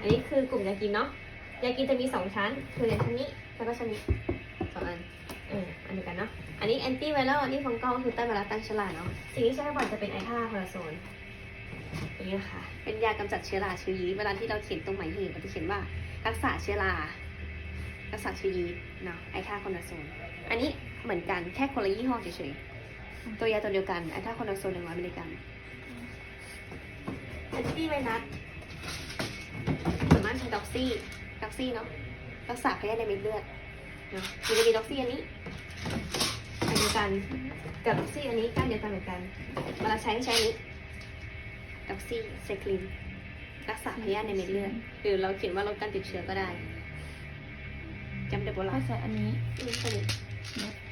อันนี้คือกลุ่มยากินเนาะ ยากินจะมีสองชั้น คือชั้นนี้แล้วก็ชั้นนี้สองอันเอออันเดียวกันเนาะ อันนี้แอนตี้ไวรัลอันนี้ฟังกอลคือต้านไวรัสตั้งฉลาดเนาะ สิ่งที่ใช้บ่อยจะเป็นไอท่าพาราโซนตัวนี้นะคะเป็นยากำจัดเชื้อราเชื้อยีสต์เวลาที่เราเขียนตรงหมายเหตุเราจะเขียนว่ารักษาเชื้อรารักษาเชื้อยีสต์เนาะไอท่าคอนโซนอันนี้เหมือนกันแค่คนละยี่ห้อเฉยๆตัวยาตัวเดียวกันไอท่าคอนโซนหนึ่งร้อยมิลลิกรัมแอนตี้ไวรัสส่วนมากใช้ ด็อกซี่ด็อกซี่เนาะรักษาพยาธิในเม็ดเลือดเนาะมันจะมีด็อกซี่อันนี้อันเดียวกันกับด็อกซี่อันนี้ก้านเดียวกันเหมือนกันเวลาใช้ใช้อันนี้ด็อกซี่ไซคลินรักษาพยาธิในเม็ดเลือดหรือเราเขียนว่าลดการติดเชื้อก็ได้จำได้ปะถ้าล่ะใส่อันนี้อืมแค่นี้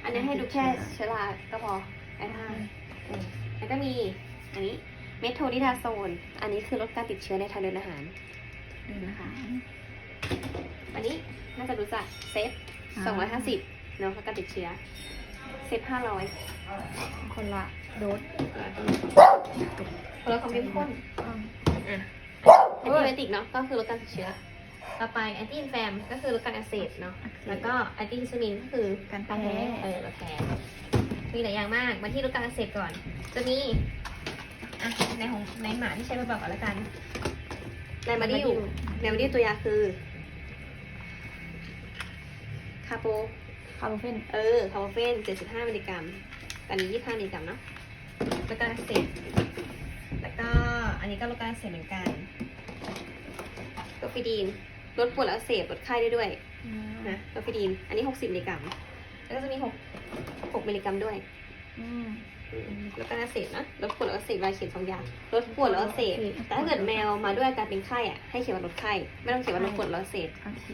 อันนี้ให้ดูแค่เชื้อราก็พอไอ้ท่าเออแล้วก็มีอันนี้เมทโทนิดาโซน อันนี้คือลดการติดเชื้อในทางเดินอาหาร นี่นะคะ อันนี้น่าจะรู้จักเซฟสองร้อยห้าสิบเนาะการติดเชื้อ เซฟห้าร้อยคนละโดสคนละความเข้มข้นอ่าอะแอนติไบโอติกเนาะก็คือลดการติดเชื้อ ต่อไปแอนตี้อินแฟมก็คือลดการอักเสบเนาะ แล้วก็แอนตี้ฮิสตามินก็คือการแพ้แพ้เออลดแพ้มีหลายอย่างมากมาที่ลดการอักเสบก่อน จะมีอะในของในหมาที่ใช้บ่อยๆก่อนละกัน ในมาดิวในมาดิวตัวยาคือ คาโป คาร์โบเฟนเออ คาร์โบเฟน 75มิลลิกรัมอันนี้25มิลลิกรัมเนาะลดการอักเสบแล้วก็อันนี้ก็ลดการอักเสบเหมือนกันโกฟิดีน ลดปวดและอักเสบลดไข้ได้ด้วยนะโกฟิดีน อันนี้ 60มิลลิกรัม แล้วก็จะมี 6 6มิลลิกรัมด้วย อืม อืมลดการอักเสบนะลดปวดและอักเสบรายเขียนสองอย่างลดปวดและอักเสบแต่ถ้าเกิดแมวมาด้วยอาการเป็นไข้อะให้เขียนว่าลดไข้ ไม่ต้องเขียนว่าลดปวดและอักเสบโอเค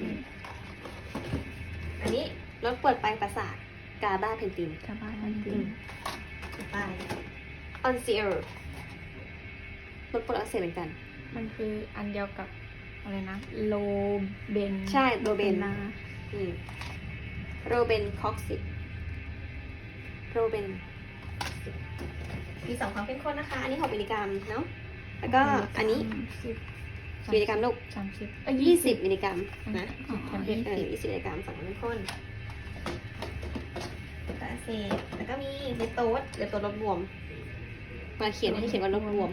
อันนี้ลดปวดปลายประสาทกาบาเพนตินกลับบ้านทันทีไปออนซีเอร์ลดปวดอักเสบเหมือนกัน มันคืออันเดียวกับอะไรนะโลเบนใช่โลเบนนาอืมโรเบนคอกซิตโรเบน มีสองความเข้มข้นนะคะ อันนี้6มิลลิกรัมเนาะ แล้วก็อันนี้สิบมิลลิกรัมลูกสามสิบเอ้ยยี่สิบมิลลิกรัมนะอ๋อเอยี่อสิบยี่สิบมิลลิกรัมสองเข้มข้นแล้วก็อักเสบแล้วก็มีเลปโตสเลปโตสลดบวม มาเขียนให้เขียนว่าลดบวม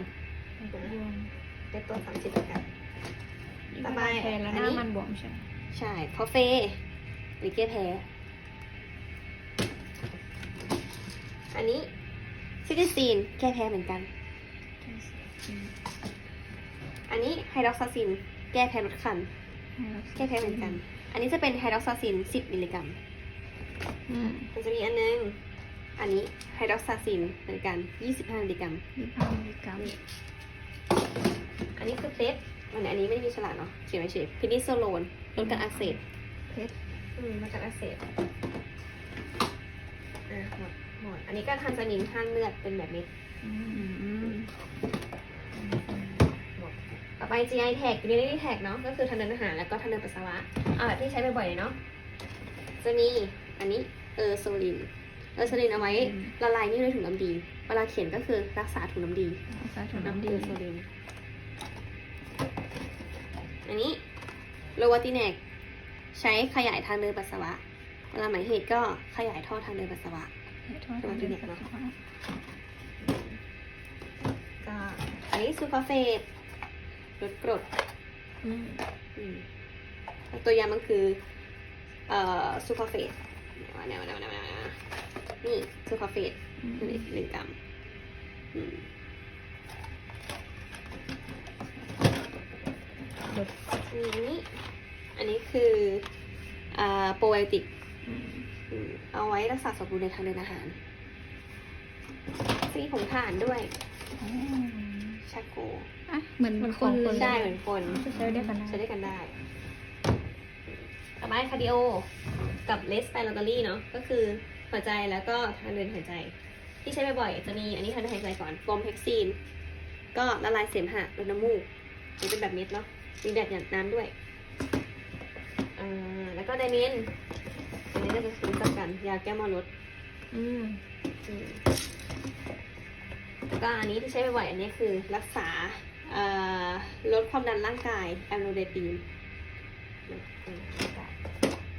เลปโตสสามสิบมิลลิกรัม ต่อไปแพ้แล้วอัหนนี้ น้ามันบวมใช่ไหมใช่คอฟเฟ่หรือแก้แพ้ อันนี้ ซิติซีนแก้แพ้เหมือนกัน อันนี้ไฮดรอกซาซิน แก้แพ้ลดคัน แก้แพ้เหมือนกัน อันนี้จะเป็นไฮดรอกซาซิน 10 มิลลิกรัมอืมมันจะมีอันนึง อันนี้ไฮดรอกซาซินเหมือนกัน 25 มิลลิกรัมยี่สิบห้ามิลลิกรัม อันนี้คือเพชรอันนี้อันนี้ไม่ได้มีฉลากเนาะเขียนไว้เฉยพินิโซโลนลดการอักเสบเพชรอืมลดการอักเสบอะหมด หมดอันนี้ก็ทันซานินห้ามเลือดเป็นแบบเม็ดอืมต่อไป GI tag urinary tag เนาะก็คือทางเดินอาหารแล้วก็ทางเดินปัสสาวะเอาแบบที่ใช้บ่อยๆเลยเนาะจะมีอันนี้เออโซลินเออโซลินเอาไว้ละลายนิ่มในถุงน้ำดีเวลาเขียนก็คือรักษาถุงน้ำดีเอาใส่ถุงน้ำดีเออโซลินอันนี้โลวาติเนกใช้ขยายทางเดินปัสสาวะเวลาหมายเหตุก็ขยายท่อทางเดินปัสสาวะ โทษนะเด็กเนาะก็อันนี้ซูเปอร์เฟสลดกรดอืมอืมตัวยามันคือ เอ่อซูเปอร์เฟสแนวแนวแนวแนวแนวนี่ซูเปอร์เฟสอืมหนึ่งกรัมอืมลดอันนี้อันนี้คืออ่าโปรไบโอติกอืมอืม เอาไว้รักษาสมดุลในทางเดินอาหารมีผงถ่านด้วยอ๋อชาโกอะเหมือนเหมือนขคอนงคนใช่เหมือนคนใช้ด้วยกันได้ใช้ด้วยกันได้ต่อไปคาร์ดิโอ กับเลสไ i โ a ตอรี่เนาะก็คือหัวใจแล้วก็ทางเดินหายใจ ที่ใช้บ่อยๆจะมีอันนี้ทางเดินหายใจก่อนโฟมเฮกซีน ก็ละลายเสมหะลดน้ำมูกนี่เป็นแบบเม็ดเนาะมีแดดหยาดน้ำด้วยอ่าแล้วก็ไดเมน อันนี้ก็จะรู้จักกัน ยาแก้มอลดอืมอืมแล้วก็อันนี้ที่ใช้บ่อยๆอันนี้คือรักษาเอ่อลดความดันร่างกายแอมโลเดตีน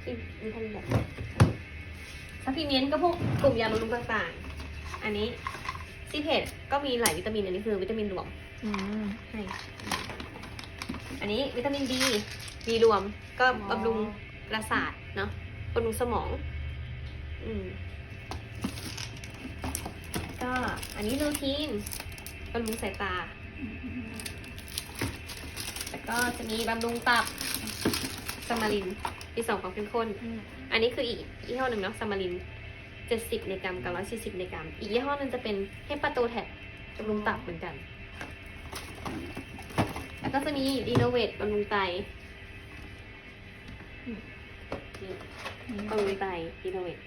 ที่มีท่านแบบซัพพลีเมนต์ก็พวกกลุ่มยาบำรุงต่างๆ อันนี้ซีเพจก็มีหลายวิตามิน อันนี้คือวิตามินรวมอืมให้อันนี้วิตามินดีดีรวมก็อ๋อบำรุงประสาทเนาะ บำรุงสมอง อืม ก็อันนี้รูทีนบำรุงสายตา แล้วก็จะมีบำรุงตับสมารินมีสองความเข้มข้น อันนี้คืออีกยี่ห้อหนึ่งเนาะสมาริน70ในกรัมกับ140ในกรัม อีกยี่ห้อนึงจะเป็นเฮปาโตแท็บำรุงตับเหมือนกัน แล้วก็จะมีดีโนเวทบำรุงไต นี่บำรุงไตดีโนเวท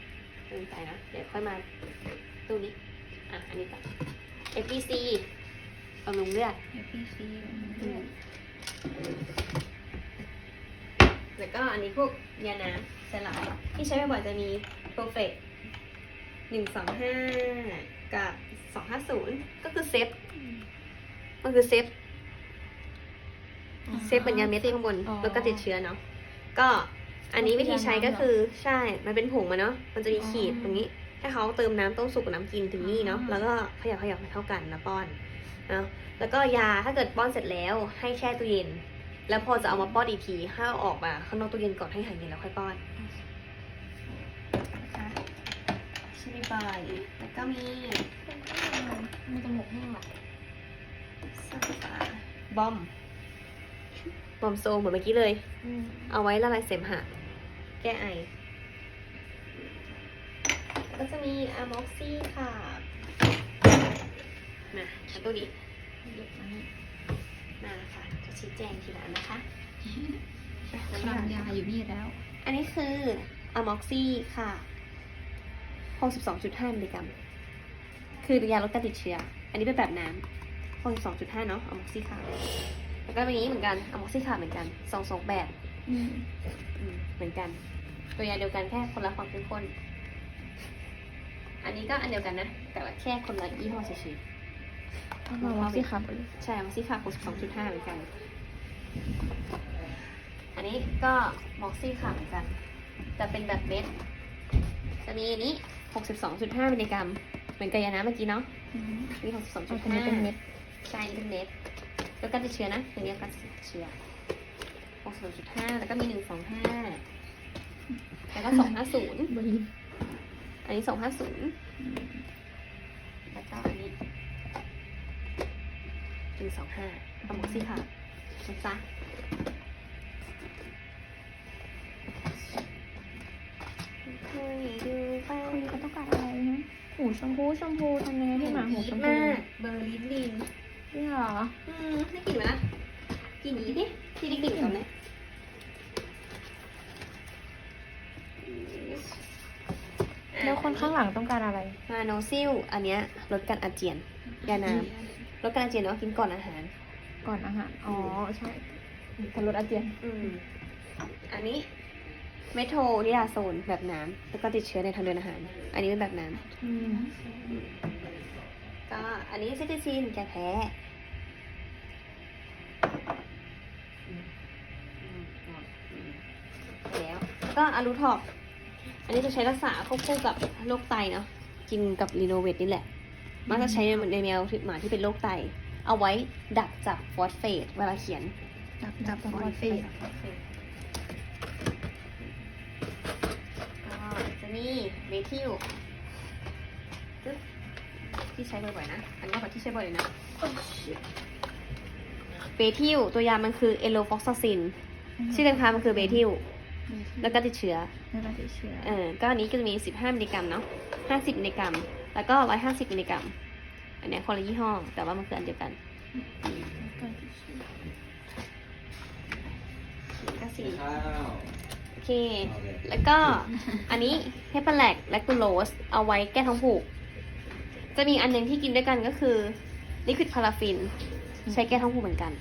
บำรุงไตนะ เดี๋ยวค่อยมาตู้นี้ อะ อันนี้ก่อน FBC บำรุงเลือด APC แล้วก็อันนี้พวกยาน้ำสลายที่ใช้บ่อยๆจะมี perfect หนึ่งสองห้ากับสองห้าศูนย์ก็คือเซฟมันคือเซฟเซฟเป็นยาเม็ดที่ข้างบนอ๋อแล้วก็ติดเชื้อเนาะก็ อันนี้วิธีใช้ก็คือใช่ มันเป็นผงมาเนาะ มันจะมีขีดอ๋อตรงนี้ให้เขาเติมน้ำต้มสุกกับน้ำกินถึงนี่เนาะอ่าแล้วก็ขยับขยับให้เท่ากันแล้วป้อนเนาะ แล้วก็ยาถ้าเกิดป้อนเสร็จแล้วให้แช่ตู้เย็น แล้วพอจะเอามาป้อนอีกทีให้เอาออกมาข้างนอกตู้เย็นก่อนให้หายเย็นแล้วค่อยป้อนนะคะชิลิบายแล้วก็มีมันจะหมกแห้งหรอซาฟาบอม บอมโซเหมือนเมื่อกี้เลย เอาไว้ละลายเสมหะ แก้ไอแล้วก็จะมีอะม็อกซี่ค่ะ มาอันตัวนี้มาค่ะ จะชี้แจงทีละอันนะคะคลังยาอยู่นี่แล้ว อันนี้คืออะม็อกซี่ค่ะ 62.5มิลลิกรัม คือยาลดการติดเชื้อ อันนี้เป็นแบบน้ำ62.5 เนาะอะม็อกซี่ค่ะ แล้วก็เป็นอย่างนี้เหมือนกันอะม็อกซี่ค่ะเหมือนกันสองสองแบบอืมอืมเหมือนกัน ตัวยาเดียวกันแค่คนละความเข้มข้น อันนี้ก็อันเดียวกันนะ แต่ว่าแค่คนละยี่ห้อเฉยเอามาว่าสิครับๆ ใช่ม็อกซี่ค่ะ62.5เหมือนกัน อันนี้ก็ม็อกซี่ค่ะเหมือนกัน แต่เป็นแบบเม็ด จะมีอันนี้62.5มิลลิกรัม เหมือนกับยาน้ำเมื่อกี้เนาะ อืมมีเอา62.5ตัวนี้เป็นเม็ด ใช่นี่เป็นเม็ดแล้วการติดเชื้อนะอย่างนี้การติดเชื้อ62.5แล้วก็มี125แล้วก็250บรินอันนี้250แล้วก็อันนี้125เอาหมกซี่ค่ะนะจ๊ะค่อยๆดูไปคนนี้เขาต้องการอะไรนะหูชมพูชมพูทำยังไงให้หมาหูชมพูมากเบอร์ลินลิน นี่เหรอ อืมได้กลิ่นไหมล่ะกลิ่นนี้ดิที่ได้กลิ่นก่อนไหมแล้วคนข้างหลังต้องการอะไร มาโนซิลอันเนี้ยลดการอาเจียนยาน้ำลดการอาเจียนเนาะกินก่อนอาหาร ก่อนอาหาร อ๋อ ใช่คนลดอาเจียน อืม อันนี้เมโทนิดาโซนแบบน้ำแล้วก็ติดเชื้อในทางเดินอาหาร อันนี้เป็นแบบน้อืมำ ก็อันนี้ซิติซินแกแพ้แล้วก็อารูทอกอันนี้จะใช้รักษาควบคู่กับโรคไตเนาะกินกับรีโนเวทนี่แหละ มักจะใช้ในแมวหมาที่เป็นโรคไต เอาไว้ดักจับฟอสเฟตเวลาเขียน ดับดับฟอสเฟตก็จะมีเมทิลปึ๊บ ที่ใช้บ่อยๆนะ อันนี้แบบที่ใช้บ่อยเลยนะเบทิลตัวยามันคือเอโลฟอกซาซินชื่อเต็มค้ามันคือเบทิลแล้วก็ติดเชื้อแล้วก็ติดเชื้อเออก็อันนี้ก็จะมี 15มิลลิกรัมเนาะ50มิลลิกรัม แล้วก็ 150มิลลิกรัม อันเนี้ยคนละยี่ห้อ แต่ว่ามันคืออันเดียวกันแล้วก็ติดเชื้อก็สี่ข้าวโอเคเอาเลยแล้วก็อันนี้เฮปาแลกและกูโรสเอาไว้แก้ท้องผูก จะมีอันหนึงที่กินด้วยกันก็คือลิควิดพาราฟิน ใช้แก้ท้องผูกเหมือนกัน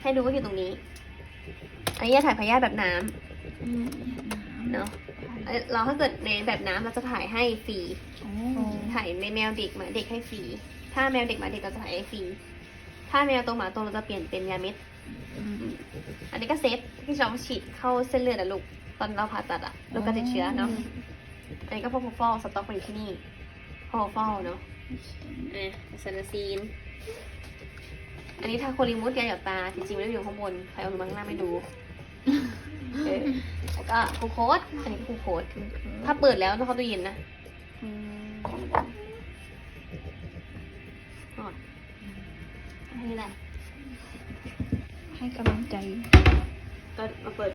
ให้ดูว่าอยู่ตรงนี้ อันนี้ยาถ่ายพยาธิแบบน้อืมำเนาะเอ้ยเราถ้าเกิดในแบบน้ำเราจะถ่ายให้ฟรีอ๋อถ่ายในแมวเด็กหมาเด็กให้ฟรีถ้าแมวเด็กหมาเด็กเราจะถ่ายไอฟรีถ้าแมวโตหมาโตเราจะเปลี่ยนเป็นยาเม็ดอันนี้ก็เซตที่เราฉีดเข้าเส้นเลือดอะลูกตอนเราผ่าตัดอะโรคการติดเชื้อเนาะ อันนี้ก็พวกฟอลสต็อกมาอยู่ที่นี่พอฟอลเนาะเอ่ซาลาซีน อันนี้ทาโคลิมุสยาหยอดตาจริงๆไม่ได้อยู่ข้างบน ใครเอาลงมาข้างล่างไม่ดูเออแล้วก็กลูโคสอันนี้กลูโคสถ้าเปิดแล้วต้องเข้าตู้เย็นนะอืมอ๋ออันนี้แหละให้กำลังใจ ก็มาเปิด